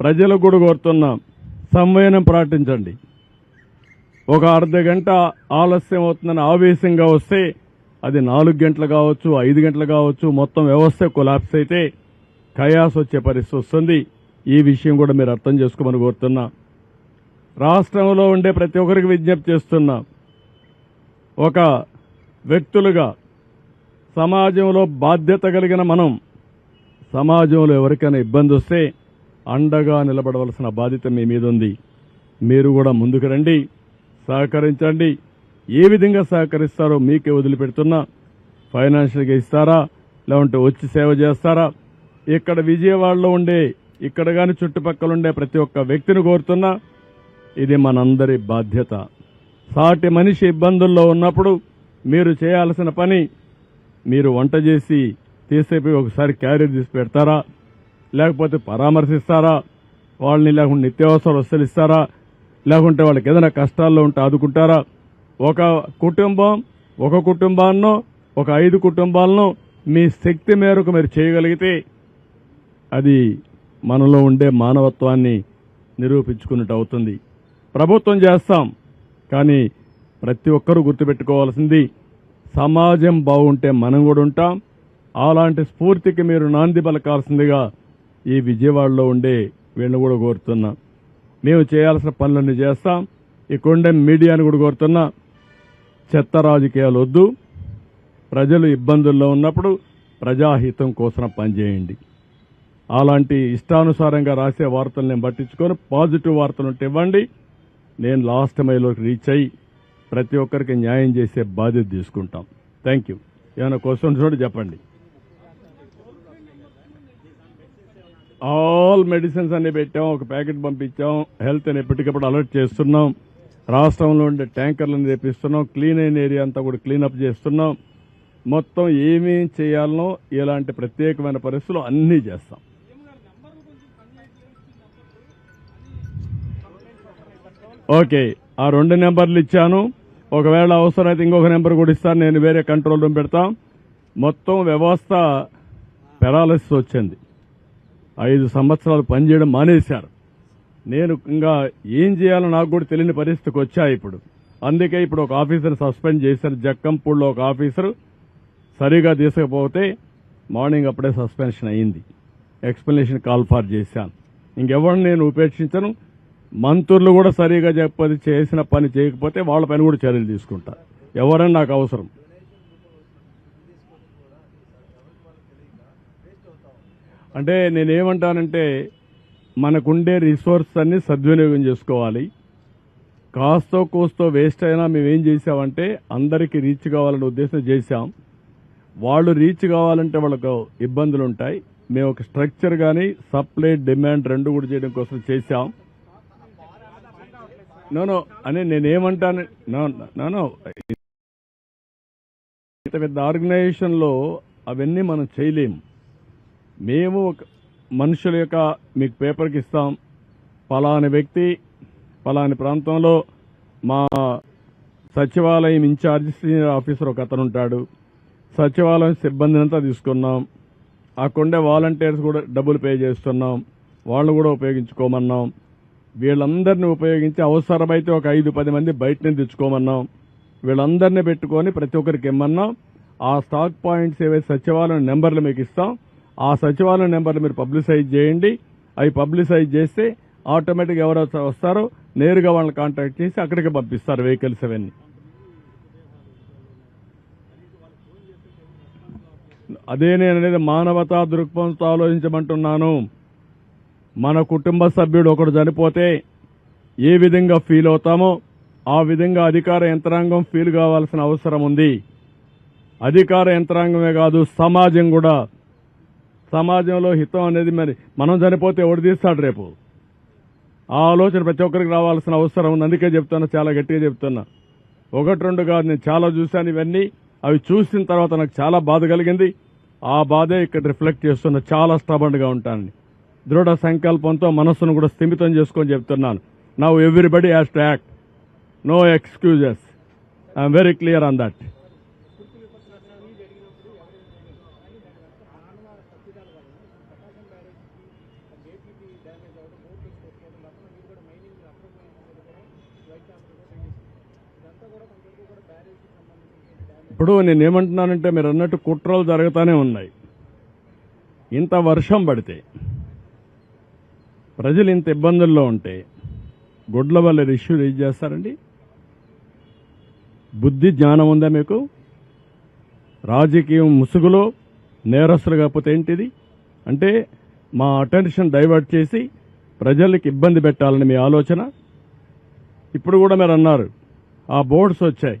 ప్రజలకు కూడా కోరుతున్నాం సంవయనం పాటించండి ఒక అర్ధ గంట ఆలస్యం అవుతుందని ఆవేశంగా వస్తే అది నాలుగు గంటలు కావచ్చు ఐదు గంటలు కావచ్చు మొత్తం వ్యవస్థ కొలాప్స్ అయితే కయాస్ వచ్చే పరిస్థితి వస్తుంది. ఈ విషయం కూడా మీరు అర్థం చేసుకోమని కోరుతున్నా. రాష్ట్రంలో ఉండే ప్రతి ఒక్కరికి విజ్ఞప్తి చేస్తున్నా. ఒక వ్యక్తులుగా సమాజంలో బాధ్యత కలిగిన మనం సమాజంలో ఎవరికైనా ఇబ్బంది వస్తే అండగా నిలబడవలసిన బాధ్యత మీ మీద ఉంది మీరు కూడా ముందుకు రండి. సహకరించండి. ఏ విధంగా సహకరిస్తారో మీకే వదిలిపెడుతున్నా. ఫైనాన్షియల్గా ఇస్తారా? లేకుంటే వచ్చి సేవ చేస్తారా? ఇక్కడ విజయవాడలో ఉండే ఇక్కడ కానీ చుట్టుపక్కల ఉండే ప్రతి ఒక్క వ్యక్తిని కోరుతున్నా ఇది మనందరి బాధ్యత. సాటి మనిషి ఇబ్బందుల్లో ఉన్నప్పుడు మీరు చేయాల్సిన పని మీరు వంట చేసి తీసేపోయి ఒకసారి క్యారీ తీసి పెడతారా? లేకపోతే పరామర్శిస్తారా? వాళ్ళని లేకుంటే నిత్యావసర వస్తువులు ఇస్తారా లేకుంటే వాళ్ళకి ఏదైనా కష్టాల్లో ఉంటే ఆదుకుంటారా? ఒక కుటుంబం ఒక కుటుంబాన్నో ఒక ఐదు కుటుంబాలను మీ శక్తి మేరకు మీరు చేయగలిగితే అది మనలో ఉండే మానవత్వాన్ని నిరూపించుకున్నట్టు అవుతుంది. ప్రభుత్వం చేస్తాం కానీ ప్రతి ఒక్కరూ గుర్తుపెట్టుకోవాల్సింది సమాజం బాగుంటే మనం కూడా ఉంటాం అలాంటి స్ఫూర్తికి మీరు నాంది పలకాల్సిందిగా ఈ విజయవాడలో ఉండే వీళ్ళని కూడా కోరుతున్నా. మేము చేయాల్సిన పనులన్నీ చేస్తాం. ఇక్కడ మీడియాని కూడా కోరుతున్నా. చెత్త రాజకీయాలు వద్దు. ప్రజలు ఇబ్బందుల్లో ఉన్నప్పుడు ప్రజాహితం కోసం పనిచేయండి. అలాంటి ఇష్టానుసారంగా రాసే వార్తలు నేను పట్టించుకొని. పాజిటివ్ వార్తలు ఉంటే ఇవ్వండి. నేను లాస్ట్ మైలోకి రీచ్ అయ్యి ప్రతి ఒక్కరికి న్యాయం చేసే బాధ్యత తీసుకుంటాం. Thank you. ఏమైనా క్వశ్చన్స్ కూడా చెప్పండి. ఆల్ మెడిసిన్స్ అన్ని పెట్టాం ఒక ప్యాకెట్ పంపించాం హెల్త్ అని ఎప్పటికప్పుడు అలర్ట్ చేస్తున్నాం. రాష్ట్రంలో ఉండే ట్యాంకర్లను తెప్పిస్తున్నాం క్లీన్ అయిన ఏరియా అంతా కూడా క్లీనప్ చేస్తున్నాం. మొత్తం ఏమేం చేయాలనో ఇలాంటి ప్రత్యేకమైన పరిస్థితులు అన్నీ చేస్తాం. ఓకే ఆ రెండు నెంబర్లు ఇచ్చాను. ఒకవేళ అవసరమైతే ఇంకొక నెంబర్ కూడా ఇస్తాను నేను వేరే కంట్రోల్ రూమ్ పెడతాం. మొత్తం వ్యవస్థ పెరాలసిస్ వచ్చింది. ఐదు సంవత్సరాలు పనిచేయడం మానేశారు. నేను ఇంకా ఏం చేయాలో నాకు కూడా తెలియని పరిస్థితికి వచ్చా ఇప్పుడు. అందుకే ఇప్పుడు ఒక ఆఫీసర్ సస్పెండ్ చేశారు. జక్కంపూడిలో ఒక ఆఫీసర్ సరిగా తీసుకపోతే మార్నింగ్ అప్పుడే సస్పెన్షన్ అయింది. ఎక్స్ప్లెనేషన్ కాల్ ఫార్ చేశాను. ఇంకెవరిని నేను ఉపేక్షించను. మంత్రులు కూడా సరిగా చెప్పది చేసిన పని చేయకపోతే వాళ్ళ పైన కూడా చర్యలు తీసుకుంటా. ఎవరని నాకు అవసరం. అంటే నేనేమంటానంటే మనకుండే రిసోర్స్ అన్ని సద్వినియోగం చేసుకోవాలి. కాస్తో కోస్తో వేస్ట్ అయినా మేమేం చేసామంటే అందరికీ రీచ్ కావాలనే ఉద్దేశం చేశాం. వాళ్ళు రీచ్ కావాలంటే వాళ్ళకు ఇబ్బందులు ఉంటాయి మేము ఒక స్ట్రక్చర్ కానీ సప్లై డిమాండ్ రెండు కూడా చేయడం కోసం చేశాం. నోనో అని నేనేమంటాను నోనో ఇంత పెద్ద ఆర్గనైజేషన్లో అవన్నీ మనం చేయలేము మేము ఒక మనుషుల యొక్క మీకు పేపర్కి ఇస్తాం. పలాని వ్యక్తి పలాని ప్రాంతంలో మా సచివాలయం ఇన్ఛార్జ్ సీనియర్ ఆఫీసర్ ఒక అతను ఉంటాడు. సచివాలయం సిబ్బందిని అంతా తీసుకున్నాం అక్కడుండే వాలంటీర్స్ కూడా డబ్బులు పే చేస్తున్నాం. వాళ్ళు కూడా ఉపయోగించుకోమన్నాం. వీళ్ళందరినీ ఉపయోగించి అవసరమైతే ఒక ఐదు పది మంది బయట నుంచి తెచ్చుకోమన్నాం. వీళ్ళందరినీ పెట్టుకొని ప్రతి ఒక్కరికి ఇమ్మన్నాం. ఆ స్టాక్ పాయింట్స్ ఏవైతే సచివాలయం నెంబర్లు మీకు ఇస్తాం ఆ సచివాలయం నెంబర్లు మీరు పబ్లిసైజ్ చేయండి. అవి పబ్లిసైజ్ చేస్తే ఆటోమేటిక్ ఎవరైతే వస్తారో నేరుగా వాళ్ళని కాంటాక్ట్ చేసి అక్కడికి పంపిస్తారు వెహికల్స్ అవన్నీ. అదే నేను అనేది మానవతా దృక్పథంతో ఆలోచించమంటున్నాను. మన కుటుంబ సభ్యుడు ఒకడు చనిపోతే ఏ విధంగా ఫీల్ అవుతామో ఆ విధంగా అధికార యంత్రాంగం ఫీల్ కావాల్సిన అవసరం ఉంది. అధికార యంత్రాంగమే కాదు సమాజం కూడా సమాజంలో హితం అనేది మరి మనం చనిపోతే ఎవడు తీస్తాడు రేపు? ఆ ఆలోచన ప్రతి ఒక్కరికి రావాల్సిన అవసరం ఉంది. అందుకే చెప్తున్నా చాలా గట్టిగా చెప్తున్నా. ఒకటి రెండు కాదు నేను చాలా చూశాను ఇవన్నీ. అవి చూసిన తర్వాత నాకు చాలా బాధ కలిగింది. ఆ బాధే ఇక్కడ రిఫ్లెక్ట్ చేస్తున్నా చాలా స్టబండ్గా ఉంటానని. దృఢ సంకల్పంతో మనస్సును కూడా స్థిమితం చేసుకొని చెప్తున్నాను. Now everybody has to act no excuses I'm very clear on that ఇప్పుడు నేను ఏమంటున్నానంటే మీరు అన్నట్టు కుట్రలు జరుగుతూనే ఉన్నాయి. ఇంత వర్షం పడితే ప్రజలు ఇంత ఇబ్బందుల్లో ఉంటే గుడ్ల వల్ల ఇష్యూ రేజ్ చేస్తారండి? బుద్ధి జ్ఞానం ఉందా మీకు? రాజకీయం ముసుగులో నేరస్తులు కాకపోతే ఏంటిది? అంటే మా అటెన్షన్ డైవర్ట్ చేసి ప్రజలకు ఇబ్బంది పెట్టాలని మీ ఆలోచన? ఇప్పుడు కూడా మీరు అన్నారు ఆ బోర్డ్స్ వచ్చాయి.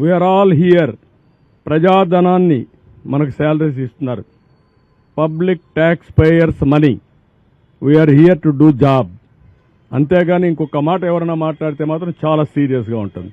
we're all here ప్రజాధనాన్ని మనకు శాలరీస్ ఇస్తున్నారు. Public tax payers money we're here to do job అంతేగాని ఇంకొక మాట ఎవరైనా మాట్లాడితే మాత్రం చాలా సీరియస్గా ఉంటుంది.